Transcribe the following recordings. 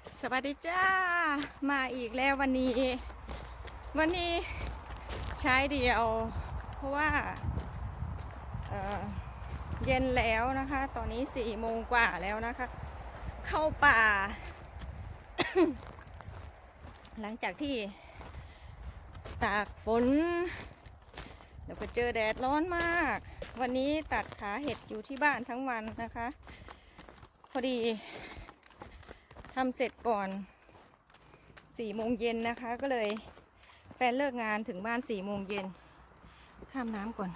สวัสดีจ้า มาอีกแล้ววันนี้ วันนี้ใช้เดียว เพราะว่าเเย็นแล้วนะคะ ตอนนี้สี่โมงกว่าแล้วนะคะ เข้าป่า หลังจากที่ตากฝนแล้วก็เจอแดดร้อนมาก วันนี้ตัดขาเห็ดอยู่ที่บ้านทั้งวันนะคะ พอดี ทำเสร็จก่อนสี่โมงเย็นนะคะ ก็เลยแฟนเลิกงานถึงบ้านสี่โมงเย็นข้ามน้ำก่อน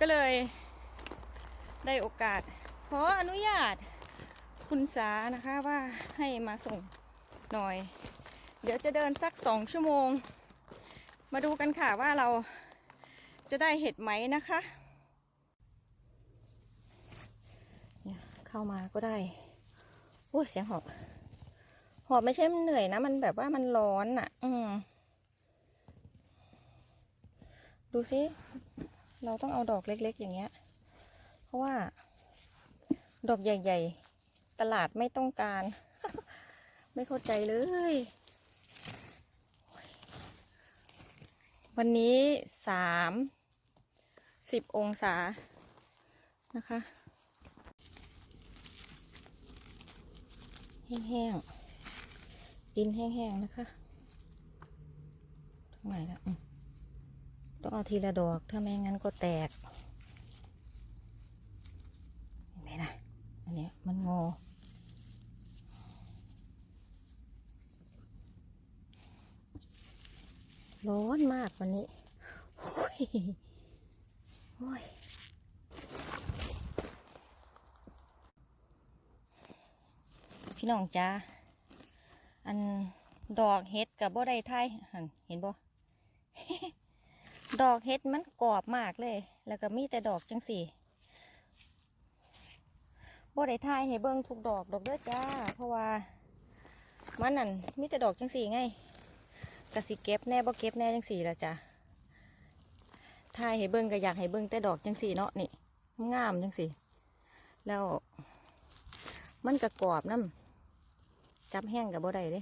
ก็เลยได้โอกาสขออนุญาตคุณสานะคะว่าให้มาส่งหน่อย เดี๋ยวจะเดินสักสองชั่วโมง มาดูกันค่ะว่าเราจะได้เห็ดไหมนะคะ เข้ามาก็ได้โอ้เสียงหอบ หอบไม่ใช่มันเหนื่อยนะ มันแบบว่ามันร้อนอะ อืมดูสิเราต้องเอาดอกเล็กๆอย่างเงี้ย เพราะว่า ดอกใหญ่ ๆ ตลาดไม่ต้องการ ไม่เข้าใจเลย วันนี้สามสิบองศานะคะ แห้งๆ ดินแห้งๆ นะคะทั้งไหนละต้องเอาทีละดอก ถ้าไม่งั้นก็แตก เห็นไหมนะอันนี้มันงอ ร้อนมากวันนี้โอ้ยโอ้ย พี่น้องจ้าอันดอกเห็ดกับบ่ได้ไทยหันเห็นบ่ดอกเห็ดมันกรอบมากเลย แล้วก็มีแต่ดอกจังสี่บ่ได้ไทยให้เบิ่งทุกดอกดอกเด้อจ้า เพราะว่ามันนั่นมีแต่ดอกจังสี่ไงกะสิเก็บแน่บ่เก็บแน่จังสี่ละจ้าทายให้เบิ่งก็อยากให้เบิ่งแต่ดอกจังสี่เนาะนี่งามจังสี่ แล้ว มันกระกรอบน้ำ จับแห้งกับบ่ได้เด้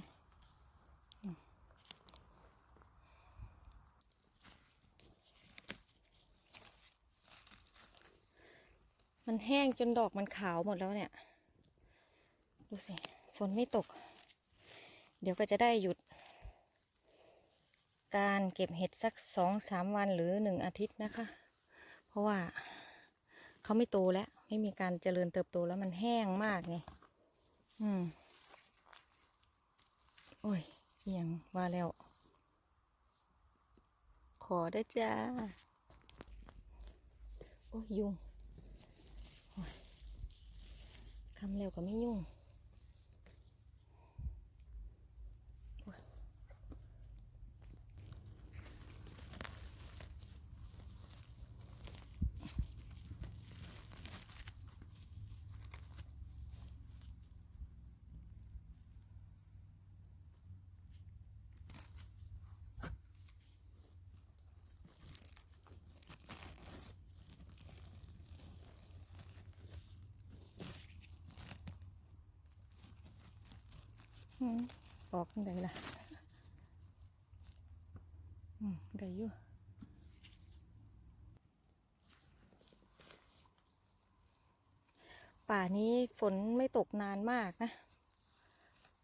มันแห้งจนดอกมันขาวหมดแล้วเนี่ย ดูสิ ฝนไม่ตก เดี๋ยวก็จะได้หยุด การเก็บเห็ดสักสองสามวันหรือหนึ่งอาทิตย์นะคะ เพราะว่าเขาไม่โตแล้ว ไม่มีการเจริญเติบโตแล้วมันแห้งมากไง อืม โอ้ยเอียงว่าแล้ว ขอได้จ้า โอ้ยยุงคำแล้วก็ไม่ยุ่ง อืมออกได้ละอืมได้อยู่ป่านี้ฝนไม่ตกนานมากนะ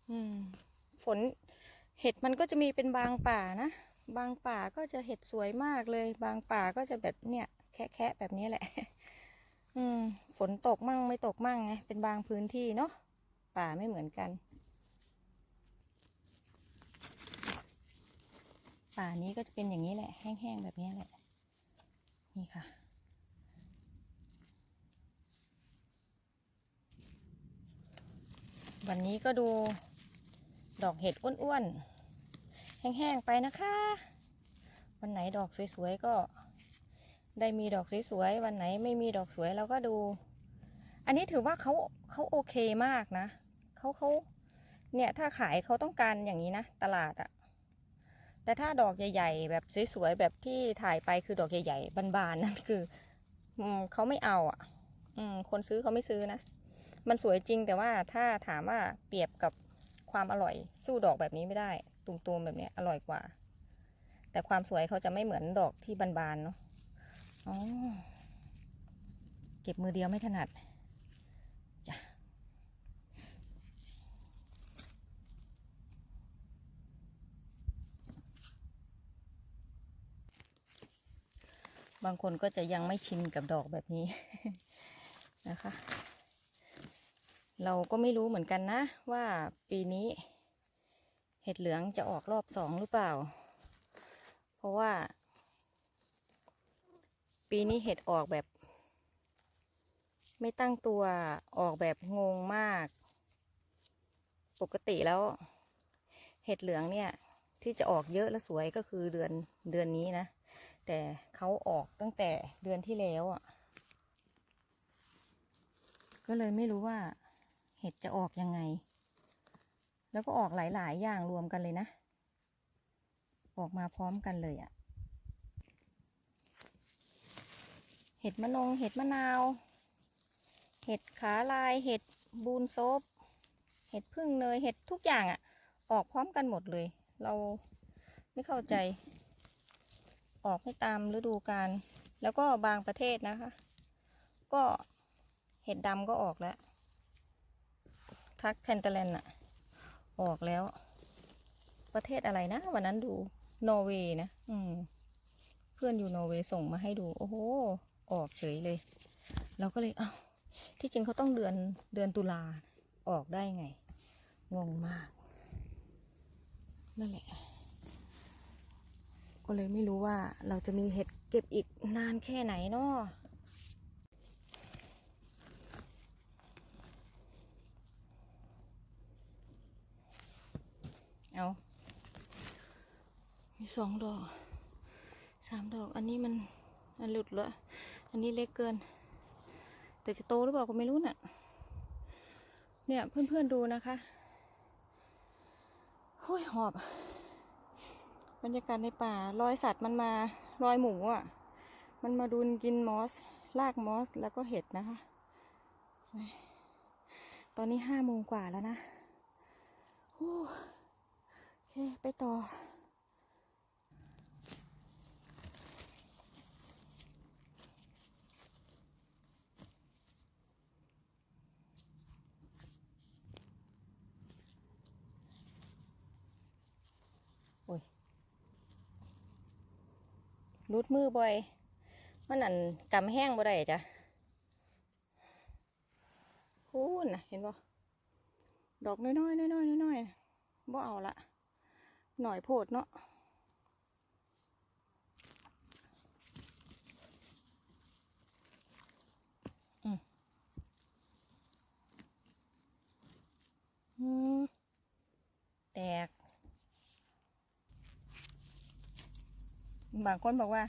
อืม ฝนเห็ดมันก็จะมีเป็นบางป่านะ บางป่าก็จะเห็ดสวยมากเลย บางป่าก็จะแบบเนี่ยแคะแคะแบบนี้แหละ อืม ฝนตกมั่งไม่ตกมั่งไง เป็นบางพื้นที่เนาะ ป่าไม่เหมือนกัน ป่านี้ก็จะเป็นอย่างนี้แหละ แห้งๆแบบนี้แหละ นี่ค่ะ วันนี้ก็ดูดอกเห็ดอ้วนๆ แห้งๆ ไปนะคะ วันไหนดอกสวยๆ ก็ได้มีดอกสวยๆ วันไหนไม่มีดอกสวยเราก็ดู อันนี้ถือว่าเขาเขาโอเคมากนะ เขาเขาเนี่ยถ้าขายเขาต้องการอย่างนี้นะ ตลาดอะ แต่ถ้าดอกใหญ่ๆ แบบสวยๆแบบที่ถ่ายไปคือดอกใหญ่ๆบานๆนั่นคืออเขาไม่เอาอะอคนซื้อเขาไม่ซื้อนะ มันสวยจริงแต่ว่าถ้าถามว่าเปรียบกับความอร่อยสู้ดอกแบบนี้ไม่ได้ ตุ่มๆแบบเนี้ยอร่อยกว่า แต่ความสวยเขาจะไม่เหมือนดอกที่บานๆเนาะอ๋อเก็บมือเดียวไม่ถนัดจ้ะ บางคนก็จะยังไม่ชินกับดอกแบบนี้นะคะ เราก็ไม่รู้เหมือนกันนะ ว่าปีนี้เห็ดเหลืองจะออกรอบสองหรือเปล่า เพราะว่า ปีนี้เห็ดออกแบบ ไม่ตั้งตัวออกแบบงงมาก ปกติแล้ว เห็ดเหลืองเนี่ยที่จะออกเยอะและสวยก็คือเดือนเดือนนี้นะ แต่เขาออกตั้งแต่เดือนที่แล้วอะ ก็เลยไม่รู้ว่า เห็ดจะออกยังไง แล้วก็ออกหลาย ๆ อย่างรวมกันเลยนะ ออกมาพร้อมกันเลยอะ เห็ดมะนง เห็ดมะนาว เห็ดขาลาย เห็ดบูนโซบเห็ดพึ่งเนย เห็ดทุกอย่างอะ ออกพร้อมกันหมดเลย เราไม่เข้าใจ ออกไม่ตามฤดูกาลแล้วก็บางประเทศนะคะ ก็เห็ดดำก็ออกแล้วทักแคนเตเลนอะออกแล้ว ประเทศอะไรนะ วันนั้นดูนอร์เวย์นะ อืม เพื่อนอยู่นอร์เวย์ส่งมาให้ดู โอ้โห ออกเฉยเลย เราก็เลย เอ้า ที่จริงเขาต้องเดือนเดือนตุลาออกได้ไง งงมาก นั่นแหละ ก็เลยไม่รู้ว่าเราจะมีเห็ดเก็บอีกนานแค่ไหนเนาะเอามีสองดอกสามดอก อันนี้มันอันหลุดแล้วอันนี้เล็กเกิน แต่จะโตหรือเปล่าก็ไม่รู้น่ะ เนี่ยเพื่อนๆดูนะคะห้ยหอบ บรรยากาศในป่ารอยสัตว์มันมารอยหมูอะ มันมาดุนกินมอสลากมอสแล้วก็เห็ดนะคะ ตอนนี้ห้าโมงกว่าแล้วนะโอ้โอเคไปต่อ รุดมือบ่อย มันอันกำแห้งบ่ได้จ้ะพูนนะเห็นบ่ดอกน้อยๆน้อยๆน้อยๆบ่เอาละหน่อยโพดเนาะอืมอืมแตก บางคนบอกว่า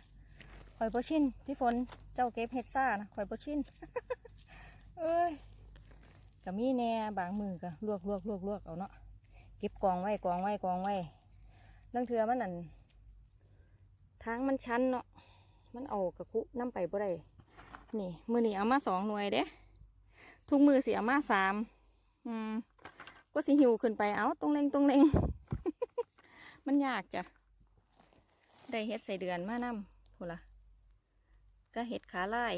ข่อยโปชินพี่ฝนเจ้าเก็บเห็ดซ่านะข่อยโปชินเอ้ยก็มีแน่บางมือก็ลวกลวกลวกลวกเอาเนาะเก็บกองไว้กองไว้กองไว้ลังเทือมันนั่นทางมันชันเนาะมันเอากระคุน้ำไปบ่ได้นี่ มือนี่เอามาสองหน่วยเด้ทุกมือเสียมาสามอืมก็สิหิวขึ้นไปเอาตรงเลงตรงเลงมันยากจ้ะ ได้เห็ดใส่เดือนมานำพูละก็เห็ดขาลาย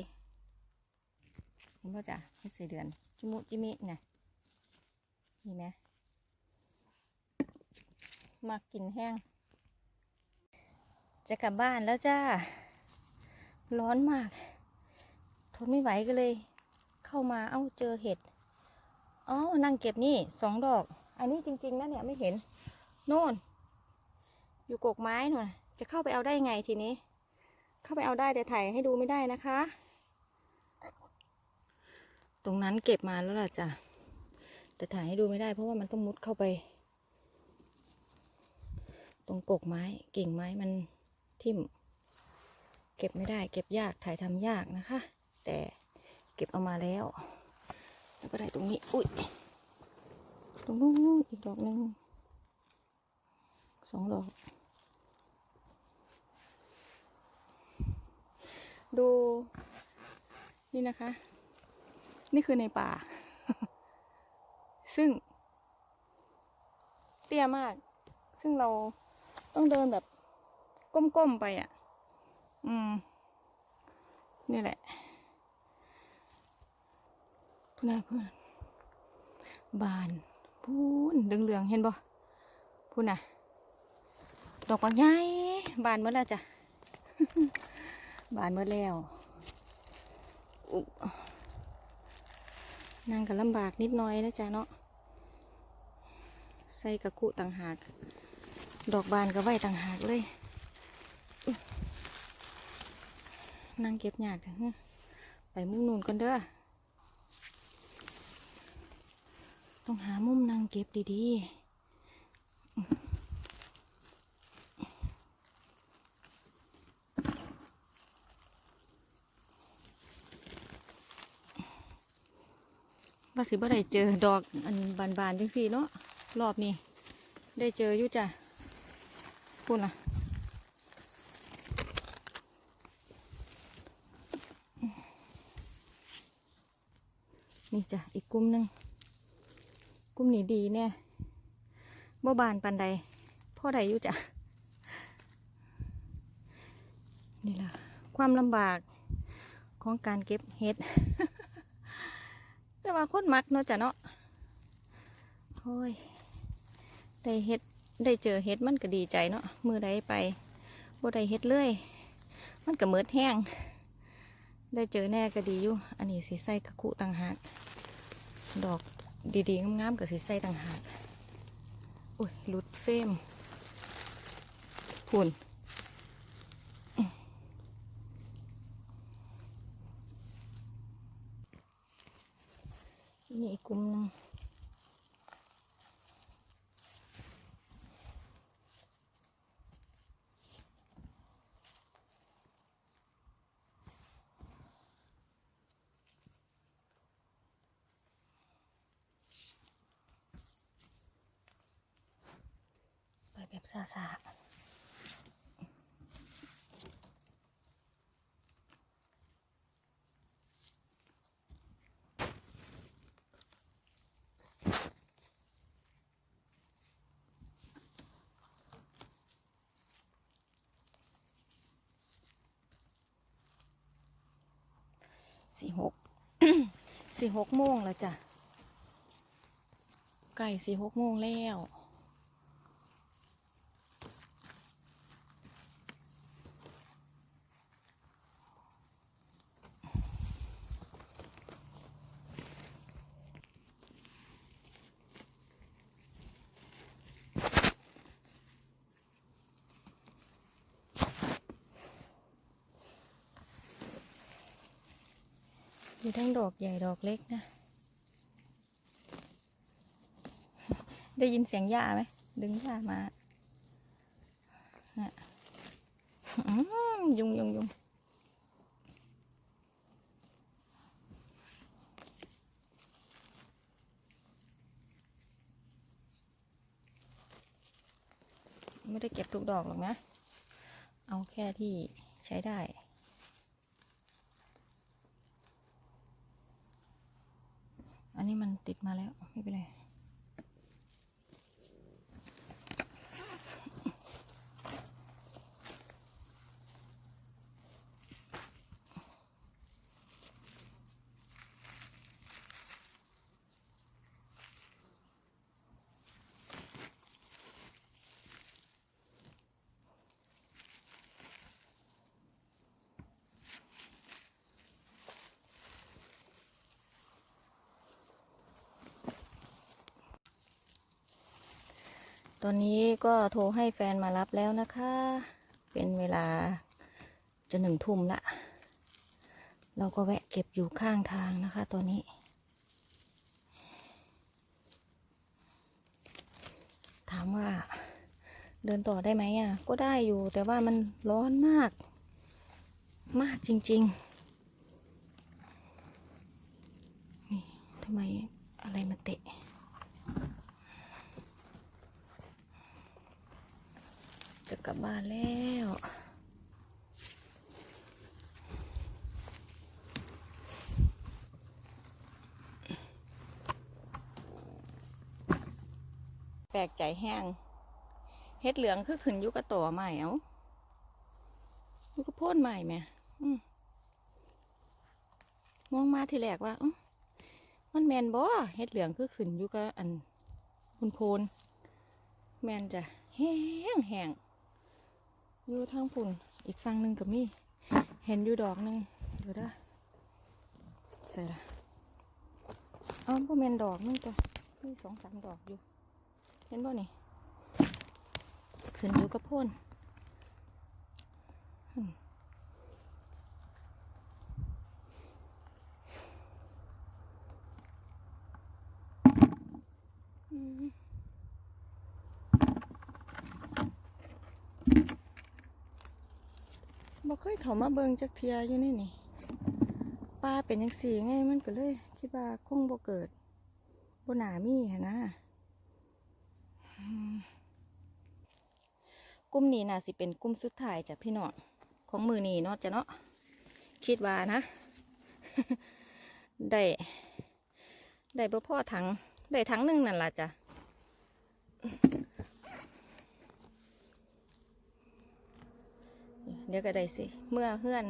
เห็นป่ะจ้ะเห็ดใส่เดือนจิมุจิมิไงนี่ไหมมากินแห้ง จะกลับบ้านแล้วจ้า ร้อนมาก ทนไม่ไหวก็เลย เข้ามาเอ้าเจอเห็ดอ๋อนั่งเก็บนี่สองดอก อันนี้จริง ๆนะเนี่ยไม่เห็น โน่น อยู่กกไม้หน่อย จะเข้าไปเอาได้ไงทีนี้ เข้าไปเอาได้แต่ถ่ายให้ดูไม่ได้นะคะ ตรงนั้นเก็บมาแล้วล่ะจ้ะแต่ถ่ายให้ดูไม่ได้เพราะว่ามันต้องมุดเข้าไป ตรงกกไม้กิ่งไม้มันทิ่ม เก็บไม่ได้ เก็บยากถ่ายทำยากนะคะ แต่เก็บเอามาแล้ว แล้วก็ได้ตรงนี้อุ้ยตรงนู้นอีกดอกหนึ่งสองดอก ดู นี่นะคะ นี่คือในป่า ซึ่ง เตี้ยมาก ซึ่งเราต้องเดินแบบก้มๆไปอะ อืม นี่แหละพูน่ะพูน่ะบานพูนเหลืองๆเห็นบ่พูน่ะ ดอกบางใหญ่บานหมดแล้วจ้ะ บานหมดแล้วนั่งก็ลำบากนิดหน้อยนะจ๊ะเนาะใส่กระกุต่างหาก ดอกบานก็ไว้ต่างหากเลย นั่งเก็บหยากจังฮึไปมุมนูนก่อนเด้อต้องหามุมนั่งเก็บดีๆ ว่าสิบ่ได้เจอดอกอันบานๆจังสี่เนาะรอบนี้ ได้เจออยู่จ้ะพูดนะนี่จ้ะอีกกลุ่มหนึ่งกลุ่มนี้ดีเนี่ยบ่บานปันใดพ่อใดอยู่จ้ะนี่ล่ะความลำบากของการเก็บเห็ด ว่าคนมักเนาะจ้ะเนาะโอ้ยได้เฮ็ดได้เจอเฮ็ดมันก็ดีใจเนาะมือใดไปบ่ได้เฮ็ดเลยมันก็เมิดแห้ง ได้เจอแน่ก็ดีอยู่ อันนี้สีใส่กระคุต่างหาก ดอกดีๆงามๆกับสีใส่ต่างหากโอ้ยหลุดเฟรมพุ่นนี่อีกกลุ่มหนึง ไปแบบซาซาสี่หกสี่หกโมงแล้วจ้ะ ไก่สี่หกโมงแล้ว มีทั้งดอกใหญ่ดอกเล็กนะ ได้ยินเสียงหญ้าไหม ดึงหญ้ามาน่ะอืมยุงยุงยุงไม่ได้เก็บทุกดอกหรอกนะ เอาแค่ที่ใช้ได้ อันนี้มันติดมาแล้วไม่เป็นไร ตอนนี้ก็โทรให้แฟนมารับแล้วนะคะ เป็นเวลาจะหนึ่งทุ่มละ เราก็แวะเก็บอยู่ข้างทางนะคะตอนนี้ ถามว่าเดินต่อได้ไหมอะ ก็ได้อยู่แต่ว่ามันร้อนมาก มากจริงๆ นี่ทำไมอะไรมาเตะ จะกลับบ้านแล้วลกใจแห้งเฮ็ดเหลืองคือขึ้นยู่กับต่อใหม่เอาอยู่กับโพ่นใหม่แหม่มองมาทีแรกว่ามันแมนบ่เฮ็ดเหลืองคือขึ้นยู่กับอันพุนโพนแมนจ้ะแห้งแห้ง อยู่ทางฝุ่น อีกฝั่งหนึ่งก็มี เห็นอยู่ดอกหนึ่งดูด้าเสร็จละเอาบ่แมนดอกนึงตัวมีสองสามดอกอยู่ เห็นบ่นี่ขึ้นอยู่กับพ่นอืมอืมบ่ เคยเข้ามาเบิงจักเทียอยู่นี่นี่ป้าเป็นยังสีไงมันก็เลยคิดว่าคงบ่เกิดบ่หนามีหั้นะกลุ่มนี้น่าสิเป็นกลุ่มสุดท้ายจ้ะพี่น้องของมือนี้เนาะจะเนาะคิดว่านะได้ได้บ่พ่อถังได้ถังหนึ่งนั่นล่ะจ้ะ เดี๋ยวก็ได้สิ เมื่อเฮือน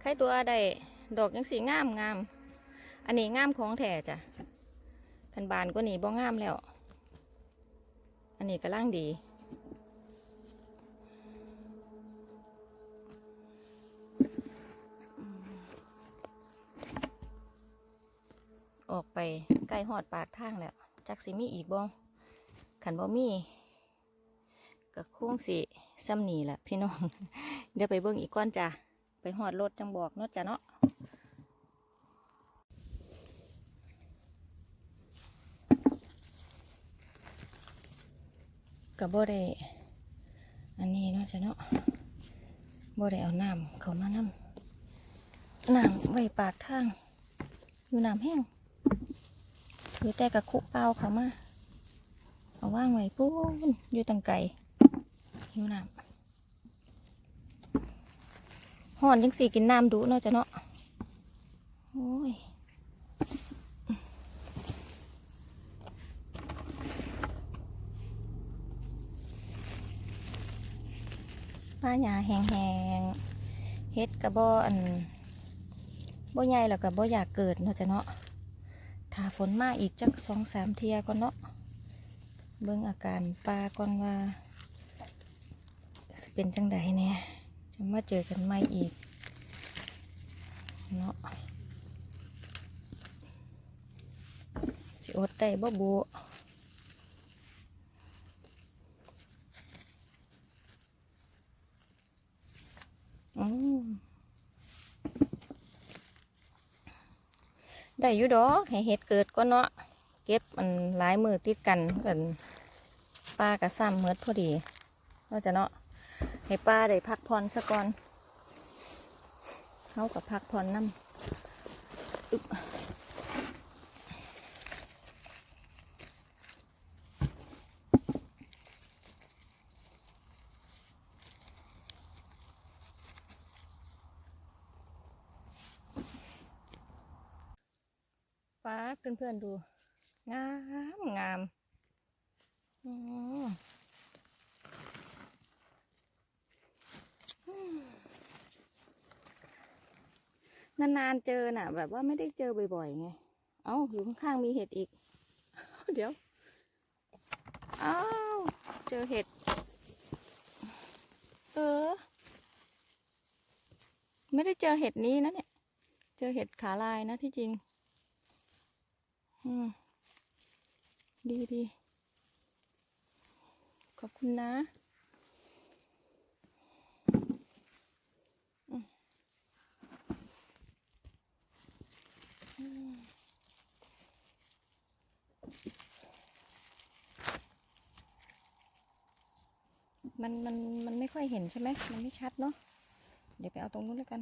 ใครตัวได้ดอกยังสีงามงาม อันนี้งามของแท้จ้ะคันบานก็หนีบ่งามแล้ว อันนี้ก็ล่างดี ออกไปใกล้หอดปากทางแล้ว จักสิมีอีกบ่ขันบ่มีก็คงสิ ซ้ำนี่แหละพี่น้อง เดี๋ยวไปเบิ่งอีกก้อนจ้ะ ไปหอดรถจังบอกเนาะจ้ะเนาะกับบ่ได้อันนี้เนาะจ้ะเนาะบ่ได้เอาน้ำเขามานำน้ำไว้ปากทาง อยู่น้ำแห้งถือแต่กระคุเปล่าเขามา เอาว่างไว้ปูนอยู่ตังไก่ อยู่น้ำห่อนจังสีกินน้ำดุเนาะจ้ะเนาะโอ้ยป้าหญ้าแห้งๆเฮ็ดกระบออันบ่ใหญ่แล้วก็บ่อยากเกิดเนาะจ้ะเนาะถ้าฝนมาอีกจักสองสามเทียก็เนาะเบิ่งอาการปลาก่อนว่า เป็นจังใดเนี่ยจะมาเจอกันใหม่อีกเนาะสิอดได้บ่บุอืมได้อยู่ดอกให้เห็ดเกิดก็เนาะเก็บมันหลายมือติดกันกันป้ากระซ้ำเมิดพอดีก็จะเนาะ ให้ป้าได้พักผ่อนซะก่อนเขากับพักผ่อนน้ำอึ๊บป้าเพื่อนๆดู งามงามอืม นานๆเจอน่ะ แบบว่าไม่ได้เจอบ่อยๆไง เอ้าอยู่ข้างๆมีเห็ดอีก เดี๋ยว เอ้าเจอเห็ด เออ ไม่ได้เจอเห็ดนี้นะเนี่ย เจอเห็ดขาลายนะที่จริง อืม ดีดีขอบคุณนะ มันมันมันไม่ค่อยเห็นใช่ไหมมันไม่ชัดเนาะเดี๋ยวไปเอาตรงนู้นแล้วกัน